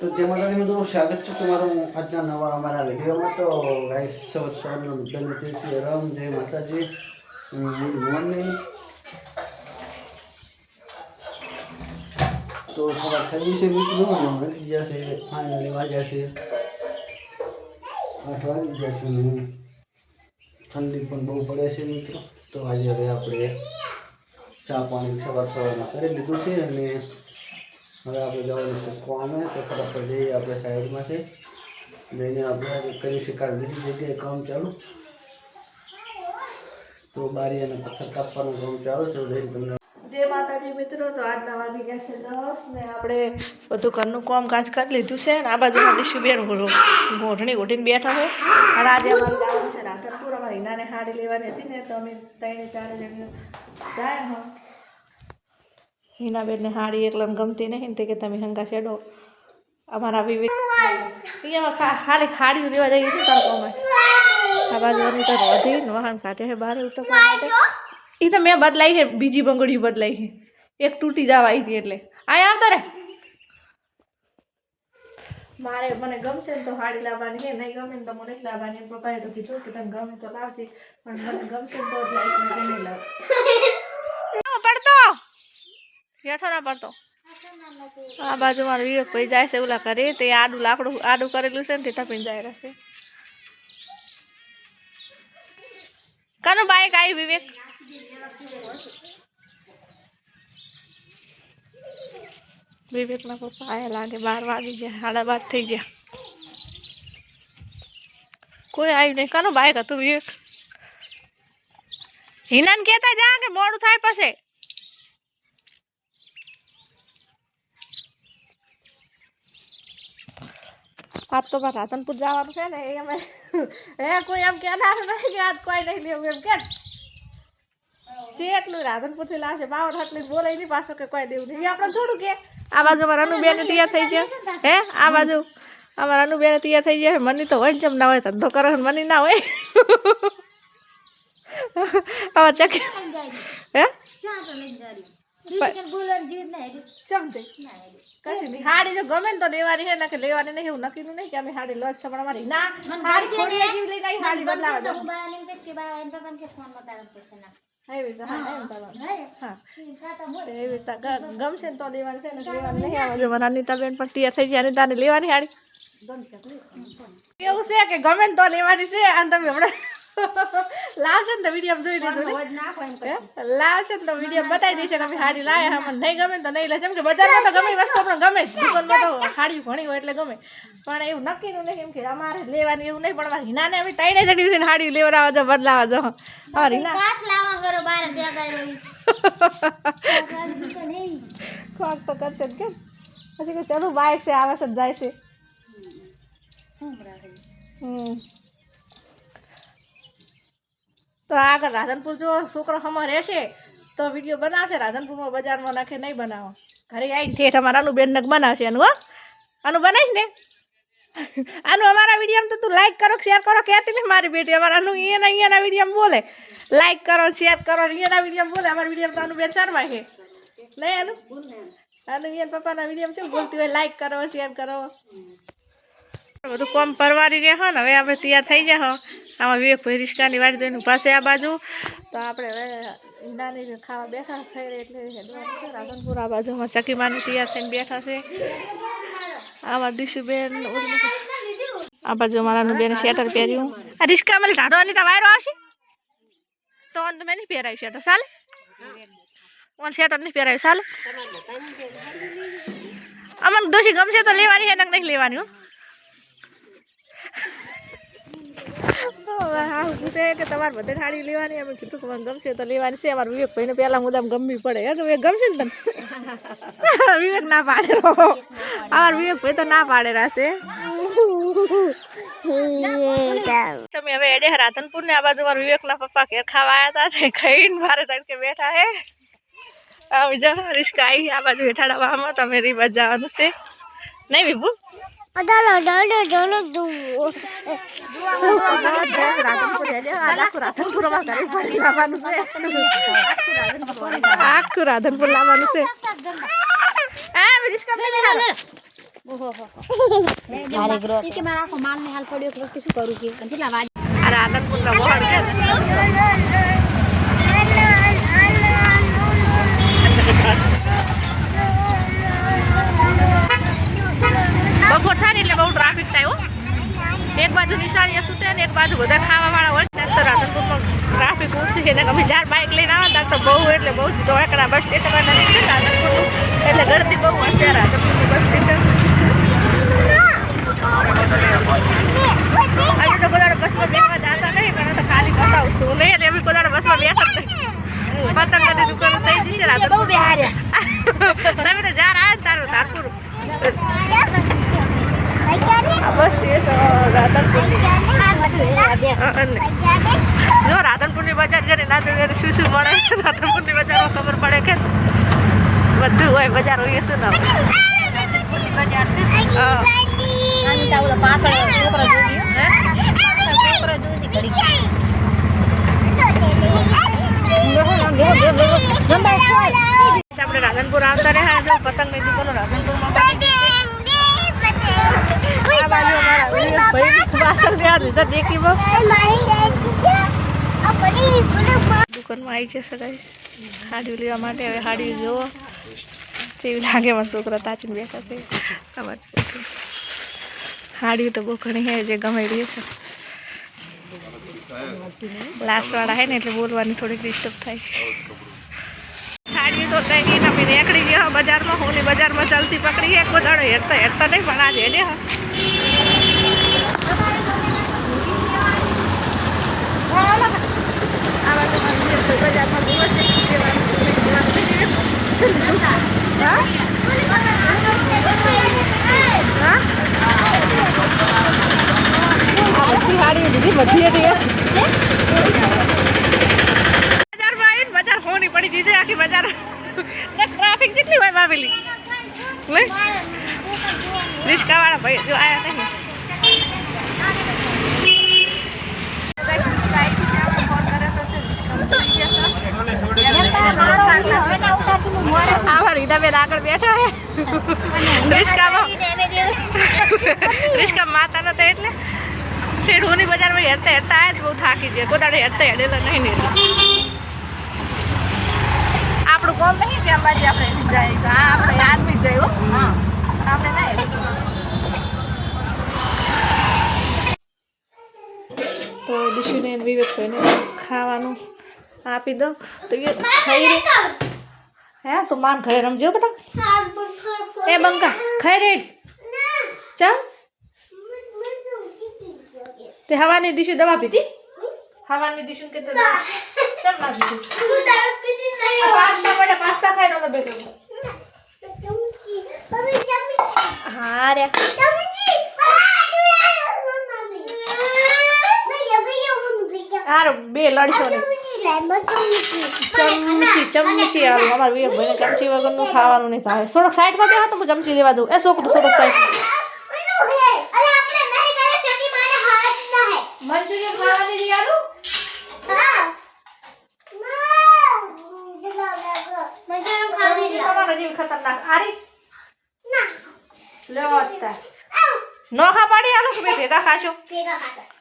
તો તેમાં તમે મિત્રો સ્વાગત છે તમારું આજના નવા અમારા વિડીયોમાં. તો ગાઈસ સૌ સૌનું શ્રી રામ જય માતાજી. Good morning. તો સવાર થઈ છે મિત્રો વાગી ગયા છે ફાઇનલી વાગ્યા છે. આઠ વાગી ગયા છે ઠંડી પણ બહુ પડે છે મિત્રો. તો આજે હવે આપણે ચા પાણી સવાર સવારમાં કરી લીધું છે અને હવે આપણે જવાનું છે કોમે, તો ફટાફટ જઈએ આપણે સાઈડમાંથી. જઈને આપણે કરી શકાય બીજી જગ્યાએ કામ ચાલુ. તો બારી અને પથ્થર કાપવાનું કામ ચાલુ છે જઈને તમને જય માતાજી મિત્રો, તો આજના વાગી ગયા છે દસ ને આપણે બધું ઘરનું કામ કાજ કરી લીધું છે ને આ બાજુમાં દિશુબેન ઘોટણી ઘોટીને બેઠા હોય અને આજે અમારે જવાનું છે રાધનપુર, અમારી હિનાને હાડી લેવાની હતી ને, તો અમે ત્રણે ચાર જણ જાય હો. હિનાબેનને હાડી એકલા ગમતી નહીં ને તે કે તમે હંગા શેડો અમારા વિવેક ખાલી હાડીઓ લેવા જઈએ છીએ તારો આ બાજુ વધી વાહન કાઢે છે બહાર ઉતરવા એ તો મેં બદલાઈ છે બીજી બંગડીઓ બદલાઈ છે એક તૂટી જવા આવી હતી એટલે. આયા આવતા રે મારે મને ગમશે ને તો હાડી લાવવાની છે નહીં ગમે ને તો મને લાવવાની. પપ્પાએ તો કીધું કે તને ગમે તો લાવશે પણ મને ગમશે ને તો નહીં લાવ પડતો. આ બાજુ મારો વિવેક ભાઈ જાય છે, ઓલા કરે તે આડું લાકડું, આડું કરેલું છે ને તે ટપીને જાય રહેશે. કાનું બાઈક આવી વિવેક. વિવેકના પપ્પા આયા લાગે, બાર વાગી જાય સાડા બાર થઈ ગયા. કોઈ આવ્યું નહીં. કાનું બાઈક હતું વિવેક. હિનાન કહેતા જા કે મોડું થાય પછી. આજ તો મારે રાધનપુર જવાનું છે ને એ અમે એ કોઈ એમ કહેનાર નહીં કે આજ કોઈ નહીં લેવું એમ કે. છે એટલું રાધનપુરથી લાવશે બાવન આટલી બોલે નહીં પાછો કે કોઈ દેવું નહીં. આપણે થોડું કે. આ બાજુ અમારા અનુબેન તૈયાર થઈ જાય હે આ બાજુ અમારા અનુબેન તૈયાર થઈ જાય મની તો હોય ને ચમ ના હોય ધંધો કરો મને ના હોય. હવે ચક હે? હાડી જો ગમે ને તો લેવાની ને કે લેવાની નહીં એવું નક્કી નહીં કે અમે હાડી લોજ છે પણ અમારી ના. હાડી થોડી જેવી લઈને આવી હાડી બદલાવા દો. એવી રીતે હા એમ કરવાનું. હા તો એવી રીતે ગ- ગમશે તો લેવાની છે લેવાની નહીં. આવે જો મારા અનિતાબેન પણ તૈયાર થઈ જાય અનિતાને લેવાની હાડી એવું છે કે ગમે ને તો લેવાની છે અને તમે હમણાં લાવશે ને તો વીડિયો જોઈ લેજો. લાવશે ને તો વીડિયો બતાવી દેશે કે અમે હાડી લાવ્યા હા મને નહીં ગમે તો નહીં લેશે જેમ કે બજારમાં તો ગમે વસ્તુ આપણે ગમે જ. દુકાનમાં તો હાડી ઘણી હોય એટલે ગમે. પણ એવું નક્કી નું નહીં એમ કે અમારે લેવાની એવું નહીં પણ અમારે હિનાને અમે ત્રણે જણી છે હાડી લેવડાવવા જો બદલાવા જો. અમારે હિના ખોક તો કરશે કેમ? પછી કે ચલો બાઇક છે આવે છે જાય છે. હમ. તો આગળ રાધનપુર જો છોકરો હમણાં રહેશે, તો વીડિયો બનાવશે. રાધનપુરમાં બજારમાં નાખે, નહીં બનાવો. ઘરે આવીને ઠેઠ અમારા અનુબેન નક બનાવશે. એનું હો. આનું બનાવીશ ને? આનું અમારા વિડીયોમાં તો તું લાઈક કરો શેર કરો. કહેતી ને મારી બેટી, અમારા આનું અહીંયાના અહીંયાના વિડીયોમાં બોલે. લાઈક કરો શેર કરો અહીંયાના વિડીયોમાં બોલે. અમારા વિડીયોમાં તો આનું બેન શર્મા છે. નહીં આનું આનું અહીંયા પપ્પાના વિડીયોમાં શું બોલતી હોય? લાઈક કરો શેર કરો. બધું કોમ પરવારી રહ્યા હોય ને. હવે આપણે તૈયાર થઈ હો. આમાં વિવેકભાઈ રિસ્કાની વાડી જોઈને ઊભા છે આ બાજુ. તો આપણે હવે ઈંડાની ખાવા બેઠા ખાઈ એટલે રાધનપુર આ બાજુમાં ચકીમાની તૈયાર થઈને બેઠા છે. આમાં દિશુબેન આ બાજુ અમારાનું બેન સ્વેટર પહેર્યું. આ રિસ્કા મને ઢાઢવાની તો વાયરો આવશે? તો મેં નહીં પહેરાયું શેટર ચાલે ઓન સ્વેટર નહીં પહેરાયું ચાલે અમને દોશી ગમશે તો લેવાની છે નહીં લેવાની, હો હવે હા પૂછે તમારે બધે સાડી લેવાની, અમે કીધું કે ગમશે તો લેવાની છે. અમારા વિવેક ભાઈને પહેલા મુદ્દામ ગમવી પડે. હે, તો ને તને? વિવેક ના અમારા વિવેક ભાઈ તો ના પાડે રાશે. તમે હવે એડે રાધનપુર ને આ બાજુ મારા વિવેકના પપ્પા ઘેર ખાવા આવ્યા હતા ખાઈને મારે તડકે બેઠા હે. આવી જાઓ રિસ્કા આ બાજુ હેઠાડાવામાં તમે રી જવાનું છે. નહીં વિભુ? આખું રાધનપુર લાવવાનું છે. હા રિસ્કા કે મારા આખો માલ ને હાલ પડ્યો કે વસ્તુ શું કરું કે અને કેટલા વાગે આ રાધનપુરના વહાણ છે બપોર થાય ને એટલે બહુ ટ્રાફિક થાય એક બાજુ નિશાળીએ છૂટે ને એક બાજુ બધા ખાવાવાળા હોય ત્યારે તો ટ્રાફિક ઓછી છે અમે ચાર બાઇક લઈને આવે ત્યાં તો બહુ એટલે બહુ ધોળકડા બસ સ્ટેશન નજીક છે રાધનપુરનું. એટલે ગળતી બહુ હશે રાધનપુરનું બસ સ્ટેશન આજે તો બધા બસમાં બેસવા જતા નહીં પણ આ તો ખાલી બતાવું છું નહીં એમ બધા બસમાં બેઠા જ નહીં પતંગની દુકાન થઈ જશે રાધનપુર તમે તો જાર આવે ને તારું ધારપુર આ બસ સ્ટેશન રાધનપુરની અ, અને જો રાધનપુરની બજાર જ્યારે ના જોઈએ શું શું મળે? રાધનપુરની બજારમાં ખબર પડે કે બધું હોય બજાર હોય શું ના આપણે રાધનપુર આવતા રહ્યા જો પતંગની દુકાનો રાધનપુરમાં બની છે. આ બાજુ અમારા વિવેક ભાઈ આવી જશે સગાઈ હાડીઓ લેવા માટે હવે હાડીઓ જોવો. જેવી લાગે મારા છોકરા બેઠા છે. બાજુ હાડીઓ તો બહુ ઘણી હે જે ગમે રહી છે. લાસવાળા હે ને, એટલે બોલવાની થોડીક ડિસ્ટર્બ થાય. સાડીઓ તો કઈ નહીં તમે નીકળી ગયા, બજારમાં ને બજારમાં ચાલતી પકડી એક દાડો હેરતા હેરતા નહીં, પણ આજે હેડે હા આ બાજુ મંદિર છે, બજારમાં આવીને બજાર હોની પડી દીધી આખી બજાર ટ્રાફિક કેટલી હોય બાબેલી લે વાળા ભાઈ જો આયા નહીં આવા રીડાબેન આગળ બેઠા હે રિસ્કામાં રિસ્કા માતા નતા એટલે ઠેડોની બજારમાં હેરતા હેરતા આયા જ બહુ થાકી જાય કોદાડે હેરતા હેડેલા નહીં ને આપણું કોમ નહીં કે અંબાજી આપણે જાય તો આ આપણે આદમી જ જાય હો આપણે ના હેરીએ. તો દિશુને અને વિવેકભાઈને ખાવાનું આપી દો તો એ ખાઈ રે હે તું માર ઘરે રમજો બેટા એ બંકા ખાઈ રે ચમ તે હવાની દિશુ દવા પીધી હવાની દિશુ કે દવા ચમ પીધી આ પાસ્તા પડે પાસ્તા ખાઈ લો બે હા રે હારો બે લડશો ને ચમચી ચમચી આવું અમારે વીર ભાઈને ચમચી વગરનું ખાવાનું નહીં ભાવે. થોડોક સાઈડમાં બેહો તો હું ચમચી લેવા દઉં. એ છોકરું થોડોક સાઈડ આલું? નોખા પાડી આલો કે ભેગા ખાશો? ભેગા ખાતા